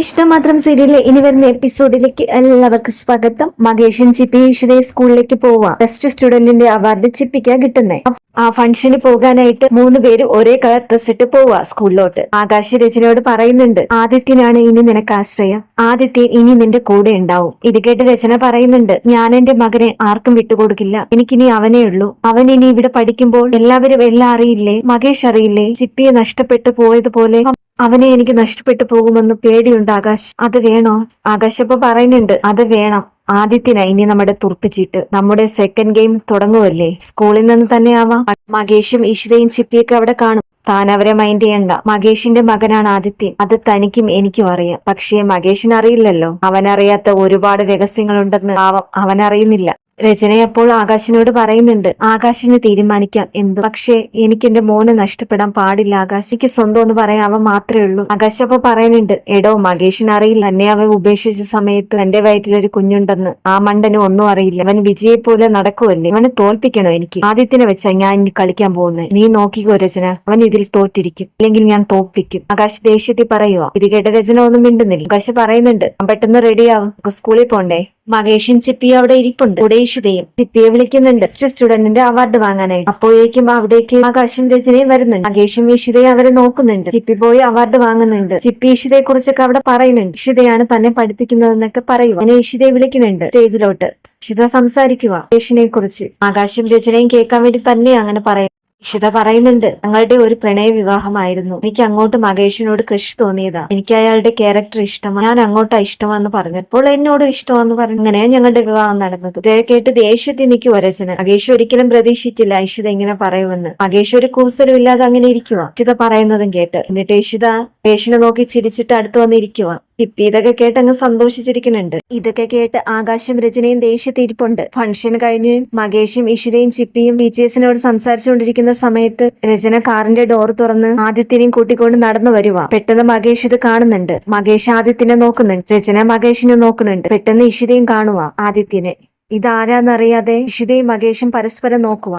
ഇഷ്ടമാത്രം സീരിയലിലെ ഇനി വരുന്ന എപ്പിസോഡിലേക്ക് എല്ലാവർക്കും സ്വാഗതം. മകേഷൻ ചിപ്പി ഈശ്വരയെ സ്കൂളിലേക്ക് പോവാ. ബെസ്റ്റ് സ്റ്റുഡന്റിന്റെ അവാർഡ് ചിപ്പിക്ക കിട്ടുന്നേ. ആ ഫംഗ്ഷന് പോകാനായിട്ട് മൂന്ന് പേര് ഒരേ കളർ ഡ്രസ് ഇട്ട് പോവാ സ്കൂളിലോട്ട്. ആകാശ രചനയോട് പറയുന്നുണ്ട് ആദിത്യനാണ് ഇനി നിനക്ക് ആശ്രയം. ആദിത്യൻ ഇനി നിന്റെ കൂടെ ഉണ്ടാവും. ഇത് കേട്ട് രചന പറയുന്നുണ്ട് ഞാൻ എന്റെ മകനെ ആർക്കും വിട്ടുകൊടുക്കില്ല. എനിക്കിനി അവനേ ഉള്ളൂ. അവൻ ഇനി ഇവിടെ പഠിക്കുമ്പോൾ എല്ലാവരും എല്ലാം അറിയില്ലേ? മകേഷ് അറിയില്ലേ? ചിപ്പിയെ നഷ്ടപ്പെട്ടു പോയതുപോലെ അവനെ എനിക്ക് നഷ്ടപ്പെട്ടു പോകുമെന്ന് പേടിയുണ്ട് ആകാശ്. അത് വേണോ? ആകാശ് അപ്പൊ പറയുന്നുണ്ട് അത് വേണം. ആദ്യത്തിന ഇനി നമ്മുടെ തുറപ്പിച്ചിട്ട്. നമ്മുടെ സെക്കൻഡ് ഗെയിം തുടങ്ങുമല്ലേ സ്കൂളിൽ നിന്ന് തന്നെ ആവാം. മകേഷും ഈശ്വരയും ചിപ്പിയൊക്കെ അവിടെ കാണും. താൻ അവരെ മൈൻഡ് ചെയ്യണ്ട. മകേഷിന്റെ മകനാണ് ആദിത്യൻ. അത് തനിക്കും എനിക്കും അറിയാം. പക്ഷേ മകേഷിന് അറിയില്ലല്ലോ അവനറിയാത്ത ഒരുപാട് രഹസ്യങ്ങളുണ്ടെന്ന്. പാവം അവനറിയുന്നില്ല. രചന അപ്പോൾ ആകാശിനോട് പറയുന്നുണ്ട് ആകാശിന് തീരുമാനിക്കാം എന്തു? പക്ഷേ എനിക്ക് എന്റെ മോനെ നഷ്ടപ്പെടാൻ പാടില്ല. ആകാശ് എനിക്ക് സ്വന്തം എന്ന് പറയാൻ അവ മാത്രമേ ഉള്ളൂ. ആകാശ് അപ്പൊ പറയുന്നുണ്ട് എടോ മകേഷിന് അറിയില്ല. എന്നെ അവൻ ഉപേക്ഷിച്ച സമയത്ത് എന്റെ വയറ്റിലൊരു കുഞ്ഞുണ്ടെന്ന്. ആ മണ്ടന് ഒന്നും അറിയില്ല. അവൻ വിജയെ പോലെ നടക്കുമല്ലേ അവനെ തോൽപ്പിക്കണോ എനിക്ക്? ആദ്യത്തിനെ വെച്ചാ ഞാൻ ഇനി കളിക്കാൻ പോകുന്നത്. നീ നോക്കിക്കോ രചന. അവൻ ഇതിൽ തോറ്റിരിക്കും. അല്ലെങ്കിൽ ഞാൻ തോൽപ്പിക്കും ആകാശ് ദേഷ്യത്തിൽ പറയുക ഇത് കേട്ട രചന ഒന്നും മിണ്ടുന്നില്ല. ആകാശ് പറയുന്നുണ്ട് പെട്ടെന്ന് റെഡിയാവും സ്കൂളിൽ പോണ്ടേ? മകേഷും ചിപ്പിയ അവിടെ ഇരിപ്പുണ്ട്. ഉടേഷിതയും ചിപ്പിയെ വിളിക്കുന്നുണ്ട്. ബെസ്റ്റ് സ്റ്റുഡന്റിന്റെ അവാർഡ് വാങ്ങാനായിട്ട്. അപ്പോഴേക്കും അവിടേക്ക് ആകാശം രചനയും വരുന്നുണ്ട്. മഹേഷും ഈഷിതയും അവരെ നോക്കുന്നുണ്ട്. ചിപ്പി പോയി അവാർഡ് വാങ്ങുന്നുണ്ട്. ചിപ്പി ഇഷിതയെ കുറിച്ചൊക്കെ അവിടെ പറയുന്നുണ്ട്. ഇഷിതയാണ് തന്നെ പഠിപ്പിക്കുന്നതെന്നൊക്കെ പറയുക അങ്ങനെ ഇഷിതയെ വിളിക്കുന്നുണ്ട്. സ്റ്റേജിലോട്ട് ഇഷിത സംസാരിക്കുക മഹേഷിനെ കുറിച്ച് ആകാശം രചനയും കേൾക്കാൻ വേണ്ടി തന്നെ അങ്ങനെ പറയും ഇഷിത പറയുന്നുണ്ട് ഞങ്ങളുടെ ഒരു പ്രണയ വിവാഹമായിരുന്നു എനിക്ക് അങ്ങോട്ട് മകേഷിനോട് കൃഷി തോന്നിയതാ. എനിക്ക് അയാളുടെ ക്യാരക്ടർ ഇഷ്ടമാണ്. ഞാൻ അങ്ങോട്ടാ ഇഷ്ടമാന്ന് പറഞ്ഞപ്പോൾ എന്നോട് ഇഷ്ടമാന്ന് പറഞ്ഞു. അങ്ങനെ ഞങ്ങളുടെ വിവാഹം നടന്നത്. ഇതേ കേട്ട് ദേഷ്യത്തിൽ എനിക്ക് ഒരച്ചന് മകേഷ് ഒരിക്കലും പ്രതീക്ഷിച്ചില്ല ഇഷിത ഇങ്ങനെ പറയുമെന്ന്. മകേഷ് ഒരു കൂസലും ഇല്ലാതെ അങ്ങനെ ഇരിക്കുക ഇഷിത പറയുന്നതും കേട്ട്. എന്നിട്ട് ഇഷിത മകേഷിനെ നോക്കി ചിരിച്ചിട്ട് അടുത്ത് വന്നിരിക്കുക ചിപ്പി ഇതൊക്കെ കേട്ട് അങ്ങ് സന്തോഷിച്ചിരിക്കുന്നുണ്ട്. ഇതൊക്കെ കേട്ട് ആകാശം രചനയും ദേഷ്യത്തിരിപ്പുണ്ട് ഫംഗ്ഷൻ കഴിഞ്ഞ് മകേഷും ഇഷിതയും ചിപ്പിയും ടീച്ചേഴ്സിനോട് സംസാരിച്ചുകൊണ്ടിരിക്കുന്ന സമയത്ത് രചന കാറിന്റെ ഡോർ തുറന്ന് ആദിത്യനെയും കൂട്ടിക്കൊണ്ട് നടന്നു വരുക പെട്ടെന്ന് മകേഷ് ഇത് കാണുന്നുണ്ട്. മകേഷ് ആദിത്യനെ നോക്കുന്നുണ്ട്. രചന മകേഷിനെ നോക്കുന്നുണ്ട്. പെട്ടെന്ന് ഇഷിതയും കാണുക ആദിത്യനെ. ഇതാരാന്നറിയാതെ ഇഷിതയും മകേഷും പരസ്പരം നോക്കുക